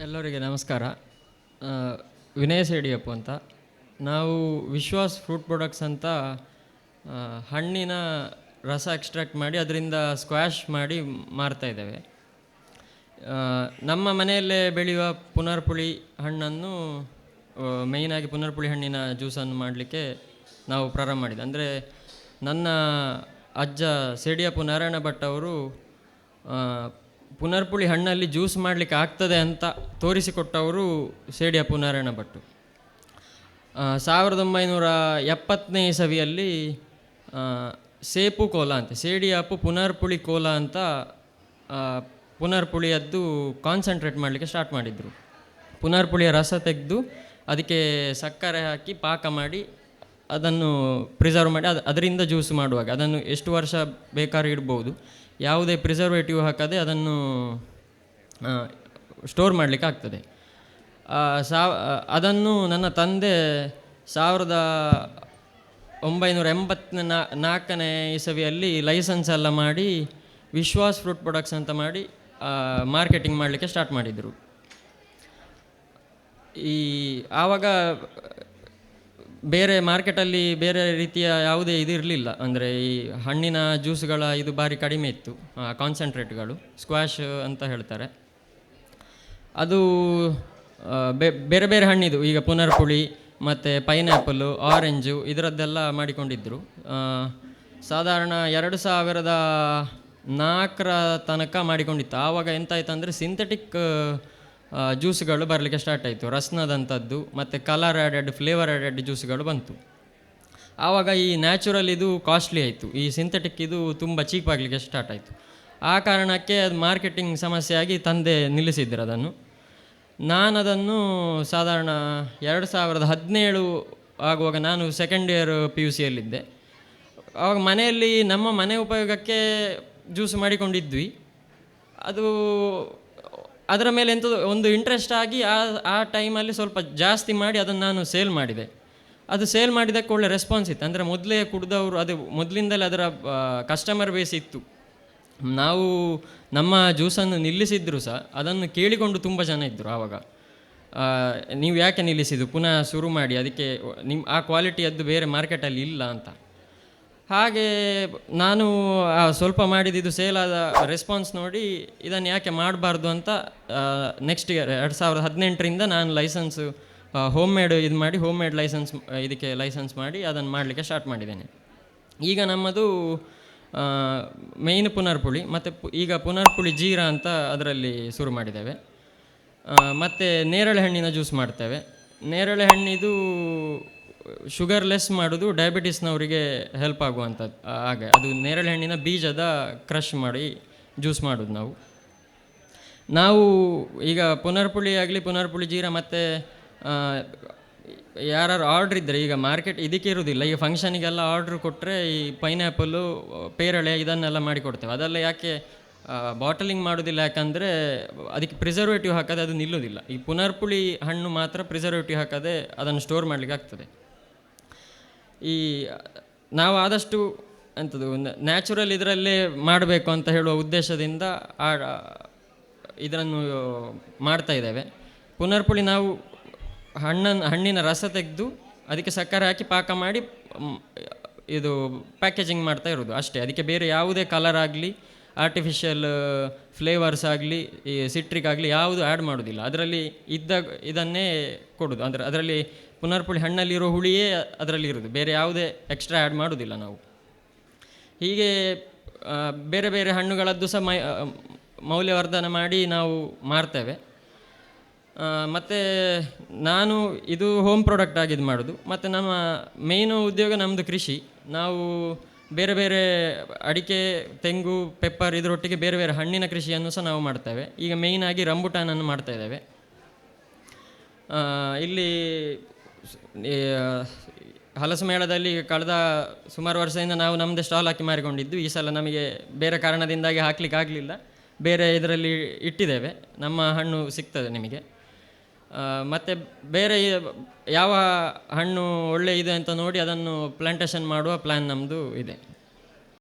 ಎಲ್ಲರಿಗೆ ನಮಸ್ಕಾರ. ವಿನಯ ಸೇಡಿಯಪ್ಪ ಅಂತ. ನಾವು ವಿಶ್ವಾಸ್ ಫ್ರೂಟ್ ಪ್ರಾಡಕ್ಟ್ಸ್ ಅಂತ ಹಣ್ಣಿನ ರಸ ಎಕ್ಸ್ಟ್ರಾಕ್ಟ್ ಮಾಡಿ ಅದರಿಂದ ಸ್ಕ್ವಾಶ್ ಮಾಡಿ ಮಾರ್ತಾ ಇದ್ದೇವೆ. ನಮ್ಮ ಮನೆಯಲ್ಲೇ ಬೆಳೆಯುವ ಪುನರ್ಪುಳಿ ಹಣ್ಣನ್ನು ಮೇಯ್ನಾಗಿ ಪುನರ್ಪುಳಿ ಹಣ್ಣಿನ ಜ್ಯೂಸನ್ನು ಮಾಡಲಿಕ್ಕೆ ನಾವು ಪ್ರಾರಂಭ ಮಾಡಿದ್ದು ಅಂದರೆ ನನ್ನ ಅಜ್ಜ ಸೇಡಿಯಪ್ಪು ನಾರಾಯಣ ಭಟ್ ಅವರು ಪುನರ್ಪುಳಿ ಹಣ್ಣಲ್ಲಿ ಜ್ಯೂಸ್ ಮಾಡಲಿಕ್ಕೆ ಆಗ್ತದೆ ಅಂತ ತೋರಿಸಿಕೊಟ್ಟವರು ಸೇಡಿಯ ಪುನಾರಾಯಣ ಭಟ್ಟು ಸಾವಿರದ ಒಂಬೈನೂರ ಎಪ್ಪತ್ತನೇ ಇಸವಿಯಲ್ಲಿ ಸೇಪು ಕೋಲ ಅಂತ ಸೇಡಿಯಾಪು ಪುನರ್ಪುಳಿ ಕೋಲ ಅಂತ ಪುನರ್ಪುಳಿಯದ್ದು ಕಾನ್ಸಂಟ್ರೇಟ್ ಮಾಡಲಿಕ್ಕೆ ಸ್ಟಾರ್ಟ್ ಮಾಡಿದರು. ಪುನರ್ಪುಳಿಯ ರಸ ತೆಗೆದು ಅದಕ್ಕೆ ಸಕ್ಕರೆ ಹಾಕಿ ಪಾಕ ಮಾಡಿ ಅದನ್ನು ಪ್ರಿಸರ್ವ್ ಮಾಡಿ, ಅದು, ಅದರಿಂದ ಜ್ಯೂಸ್ ಮಾಡುವಾಗ, ಅದನ್ನು ಎಷ್ಟು ವರ್ಷ ಬೇಕಾದ್ರೂ ಇಡ್ಬೋದು. ಯಾವುದೇ ಪ್ರಿಸರ್ವೇಟಿವ್ ಹಾಕದೆ ಅದನ್ನು ಸ್ಟೋರ್ ಮಾಡಲಿಕ್ಕೆ ಆಗ್ತದೆ. ಸಾವ್ ಅದನ್ನು ನನ್ನ ತಂದೆ ಸಾವಿರದ ಒಂಬೈನೂರ ಎಂಬತ್ತ ನಾಲ್ಕನೇ ಇಸವಿಯಲ್ಲಿ ಲೈಸೆನ್ಸ್ ಎಲ್ಲ ಮಾಡಿ, ವಿಶ್ವಾಸ್ ಫ್ರೂಟ್ ಪ್ರೊಡಕ್ಟ್ಸ್ ಅಂತ ಮಾಡಿ ಮಾರ್ಕೆಟಿಂಗ್ ಮಾಡಲಿಕ್ಕೆ ಸ್ಟಾರ್ಟ್ ಮಾಡಿದರು. ಈ, ಆವಾಗ ಬೇರೆ ಮಾರ್ಕೆಟಲ್ಲಿ ಬೇರೆ ರೀತಿಯ ಯಾವುದೇ ಇದು ಇರಲಿಲ್ಲ. ಅಂದರೆ ಈ ಹಣ್ಣಿನ ಜ್ಯೂಸ್ಗಳ ಇದು ಭಾರಿ ಕಡಿಮೆ ಇತ್ತು ಕಾನ್ಸಂಟ್ರೇಟ್ಗಳು ಸ್ಕ್ವಾಶ್ ಅಂತ ಹೇಳ್ತಾರೆ. ಅದು ಬೇರೆ ಬೇರೆ ಹಣ್ಣಿದು, ಈಗ ಪುನರ್ಪುಳಿ, ಮತ್ತು ಪೈನಾಪಲ್ಲು ಆರೆಂಜು ಇದರದ್ದೆಲ್ಲ ಮಾಡಿಕೊಂಡಿದ್ದರು ಸಾಧಾರಣ ಎರಡು ಸಾವಿರದ ನಾಲ್ಕರ ತನಕ ಮಾಡಿಕೊಂಡಿತ್ತು. ಆವಾಗ ಎಂತಾಯ್ತು ಅಂದರೆ ಸಿಂಥೆಟಿಕ್ ಜ್ಯೂಸ್ಗಳು ಬರಲಿಕ್ಕೆ ಸ್ಟಾರ್ಟ್ ಆಯಿತು. ರಸ್ನದಂಥದ್ದು, ಮತ್ತು ಕಲರ್ ಆ್ಯಡೆಡ್ ಫ್ಲೇವರ್ ಆ್ಯಡೆಡ್ ಜ್ಯೂಸ್ಗಳು ಬಂತು. ಆವಾಗ ಈ ನ್ಯಾಚುರಲ್ ಇದು ಕಾಸ್ಟ್ಲಿ ಆಯಿತು. ಈ ಸಿಂಥೆಟಿಕ್ ಇದು ತುಂಬ ಚೀಪ್ ಆಗಲಿಕ್ಕೆ ಸ್ಟಾರ್ಟ್ ಆಯಿತು. ಆ ಕಾರಣಕ್ಕೆ ಅದು ಮಾರ್ಕೆಟಿಂಗ್ ಸಮಸ್ಯೆಯಾಗಿ ತಂದೆ ನಿಲ್ಲಿಸಿದ್ರು ಅದನ್ನು. ನಾನು ಅದನ್ನು ಸಾಧಾರಣ ಎರಡು ಸಾವಿರದ ಹದಿನೇಳು ಆಗುವಾಗ ನಾನು ಸೆಕೆಂಡ್ ಇಯರ್ ಪಿ ಯು ಸಿಯಲ್ಲಿದ್ದೆ ಆವಾಗ ಮನೆಯಲ್ಲಿ ನಮ್ಮ ಮನೆ ಉಪಯೋಗಕ್ಕೆ ಜ್ಯೂಸ್ ಮಾಡಿಕೊಂಡಿದ್ವಿ. ಅದು ಅದರ ಮೇಲೆ ಎಂಥದ್ದು ಒಂದು ಇಂಟ್ರೆಸ್ಟ್ ಆಗಿ ಆ ಆ ಟೈಮಲ್ಲಿ ಸ್ವಲ್ಪ ಜಾಸ್ತಿ ಮಾಡಿ ಅದನ್ನು ನಾನು ಸೇಲ್ ಮಾಡಿದೆ. ಅದು ಸೇಲ್ ಮಾಡಿದಕ್ಕೆ ಒಳ್ಳೆ ರೆಸ್ಪಾನ್ಸ್ ಇತ್ತು. ಅಂದರೆ ಮೊದಲೇ ಕುಡಿದವರು, ಅದು ಮೊದಲಿಂದಲೇ ಅದರ ಕಸ್ಟಮರ್ ಬೇಸ್ ಇತ್ತು. ನಾವು ನಮ್ಮ ಜ್ಯೂಸನ್ನು ನಿಲ್ಲಿಸಿದ್ರು ಸಹ, ಅದನ್ನು ಕೇಳಿಕೊಂಡು ತುಂಬ ಜನ ಇದ್ದರು ಆವಾಗ. ನೀವು ಯಾಕೆ ನಿಲ್ಲಿಸಿದ್ದು? ಪುನಃ ಶುರು ಮಾಡಿ, ಅದಕ್ಕೆ ನಿಮ್ಮ ಆ ಕ್ವಾಲಿಟಿಯದ್ದು ಬೇರೆ ಮಾರ್ಕೆಟಲ್ಲಿ ಇಲ್ಲ ಅಂತ. ಹಾಗೆ ನಾನು ಸ್ವಲ್ಪ ಮಾಡಿದ್ದು ಸೇಲಾದ ರೆಸ್ಪಾನ್ಸ್ ನೋಡಿ ಇದನ್ನು ಯಾಕೆ ಮಾಡಬಾರ್ದು ಅಂತ ನೆಕ್ಸ್ಟ್ ಇಯರ್ ಎರಡು ಸಾವಿರದ ಹದಿನೆಂಟರಿಂದ ನಾನು ಲೈಸೆನ್ಸು ಹೋಮ್ ಮೇಡ್ ಇದು ಮಾಡಿ ಹೋಮ್ ಮೇಡ್ ಲೈಸೆನ್ಸ್ ಇದಕ್ಕೆ ಲೈಸೆನ್ಸ್ ಮಾಡಿ ಅದನ್ನು ಮಾಡಲಿಕ್ಕೆ ಸ್ಟಾರ್ಟ್ ಮಾಡಿದ್ದೇನೆ. ಈಗ ನಮ್ಮದು ಮೇಯ್ನ್ ಪುನರ್ಪುಳಿ, ಮತ್ತು ಈಗ ಪುನರ್ಪುಳಿ ಜೀರಾ ಅಂತ ಅದರಲ್ಲಿ ಶುರು ಮಾಡಿದ್ದೇವೆ. ಮತ್ತು ನೇರಳೆ ಹಣ್ಣಿನ ಜ್ಯೂಸ್ ಮಾಡ್ತೇವೆ. ನೇರಳೆ ಹಣ್ಣಿದು ಶುಗರ್ ಲೆಸ್ ಮಾಡೋದು ಡಯಾಬಿಟಿಸ್ನವರಿಗೆ ಹೆಲ್ಪ್ ಆಗುವಂಥದ್ದು ಹಾಗೆ. ಅದು ನೇರಳೆ ಹಣ್ಣಿನ ಬೀಜದ ಕ್ರಷ್ ಮಾಡಿ ಜ್ಯೂಸ್ ಮಾಡೋದು ನಾವು. ನಾವು ಈಗ ಪುನರ್ಪುಳಿ ಆಗಲಿ, ಪುನರ್ಪುಳಿ ಜೀರ ಮತ್ತು ಯಾರು ಆರ್ಡ್ರ್ ಇದ್ದರೆ ಈಗ ಮಾರ್ಕೆಟ್ ಇದಕ್ಕೆ ಇರೋದಿಲ್ಲ. ಈಗ ಫಂಕ್ಷನಿಗೆಲ್ಲ ಆರ್ಡ್ರ್ ಕೊಟ್ಟರೆ ಈ ಪೈನಾಪಲ್ಲು ಪೇರಳೆ ಇದನ್ನೆಲ್ಲ ಮಾಡಿಕೊಡ್ತೇವೆ ಅದೆಲ್ಲ ಯಾಕೆ ಬಾಟಲಿಂಗ್ ಮಾಡೋದಿಲ್ಲ ಯಾಕಂದರೆ ಅದಕ್ಕೆ ಪ್ರಿಸರ್ವೇಟಿವ್ ಹಾಕದೆ ಅದು ನಿಲ್ಲೋದಿಲ್ಲ. ಈ ಪುನರ್ಪುಳಿ ಹಣ್ಣು ಮಾತ್ರ ಪ್ರಿಸರ್ವೇಟಿವ್ ಹಾಕದೆ ಅದನ್ನು ಸ್ಟೋರ್ ಮಾಡಲಿಕ್ಕೆ ಆಗ್ತದೆ. ಈ, ನಾವು ಆದಷ್ಟು ಎಂಥದ್ದು ನ್ಯಾಚುರಲ್ ಇದರಲ್ಲೇ ಮಾಡಬೇಕು ಅಂತ ಹೇಳುವ ಉದ್ದೇಶದಿಂದ ಆ, ಇದನ್ನು ಮಾಡ್ತಾ ಇದ್ದೇವೆ. ಪುನರ್ಪುಳಿ ನಾವು ಹಣ್ಣನ್ನು, ಹಣ್ಣಿನ ರಸ ತೆಗೆದು ಅದಕ್ಕೆ ಸಕ್ಕರೆ ಹಾಕಿ ಪಾಕ ಮಾಡಿ ಇದು ಪ್ಯಾಕೇಜಿಂಗ್ ಮಾಡ್ತಾ ಇರೋದು ಅಷ್ಟೇ. ಅದಕ್ಕೆ ಬೇರೆ ಯಾವುದೇ ಕಲರ್ ಆಗಲಿ ಆರ್ಟಿಫಿಷಿಯಲ್ ಫ್ಲೇವರ್ಸ್ ಆಗಲಿ, ಈ ಸಿಟ್ರಿಕ್ ಆಗಲಿ ಯಾವುದು ಆ್ಯಡ್ ಮಾಡೋದಿಲ್ಲ ಅದರಲ್ಲಿ ಇದ್ದ, ಇದನ್ನೇ ಕೊಡೋದು ಅಂದರೆ ಅದರಲ್ಲಿ ಪುನರ್ಪುಳಿ ಹಣ್ಣಲ್ಲಿರೋ ಹುಳಿಯೇ ಅದರಲ್ಲಿ ಇರೋದು ಬೇರೆ ಯಾವುದೇ ಎಕ್ಸ್ಟ್ರಾ ಆ್ಯಡ್ ಮಾಡೋದಿಲ್ಲ ನಾವು. ಹೀಗೆ ಬೇರೆ ಬೇರೆ ಹಣ್ಣುಗಳದ್ದು ಸಹ ಮೈ ಮೌಲ್ಯವರ್ಧನ ಮಾಡಿ ನಾವು ಮಾರ್ತೇವೆ. ಮತ್ತು ನಾನು ಇದು ಹೋಮ್ ಪ್ರಾಡಕ್ಟ್ ಆಗಿದ್ದು ಮಾಡೋದು. ಮತ್ತು ನಮ್ಮ ಮೇಯ್ನು ಉದ್ಯೋಗ ನಮ್ಮದು ಕೃಷಿ. ನಾವು ಬೇರೆ ಬೇರೆ ಅಡಿಕೆ, ತೆಂಗು ಪೆಪ್ಪರ್ ಇದರೊಟ್ಟಿಗೆ ಬೇರೆ ಬೇರೆ ಹಣ್ಣಿನ ಕೃಷಿಯನ್ನು ಸಹ ನಾವು ಮಾಡ್ತೇವೆ. ಈಗ ಮೇಯ್ನಾಗಿ ರಂಬುಟಾನನ್ನು ಮಾಡ್ತಾ ಇದ್ದೇವೆ. ಇಲ್ಲಿ ಹಲಸು ಮೇಳದಲ್ಲಿ ಕಳೆದ ಸುಮಾರು ವರ್ಷದಿಂದ ನಾವು ನಮ್ಮದೇ ಸ್ಟಾಲ್ ಹಾಕಿ ಮಾರಿಕೊಂಡಿದ್ದು. ಈ ಸಲ ನಮಗೆ ಬೇರೆ ಕಾರಣದಿಂದಾಗಿ ಹಾಕ್ಲಿಕ್ಕೆ ಆಗಲಿಲ್ಲ. ಬೇರೆ ಇದರಲ್ಲಿ ಇಟ್ಟಿದ್ದೇವೆ. ನಮ್ಮ ಹಣ್ಣು ಸಿಗ್ತದೆ ನಿಮಗೆ. ಮತ್ತು ಬೇರೆ ಯಾವ ಹಣ್ಣು ಒಳ್ಳೆ ಇದೆ ಅಂತ ನೋಡಿ ಅದನ್ನು ಪ್ಲಾಂಟೇಶನ್ ಮಾಡುವ ಪ್ಲ್ಯಾನ್ ನಮ್ಮದು ಇದೆ.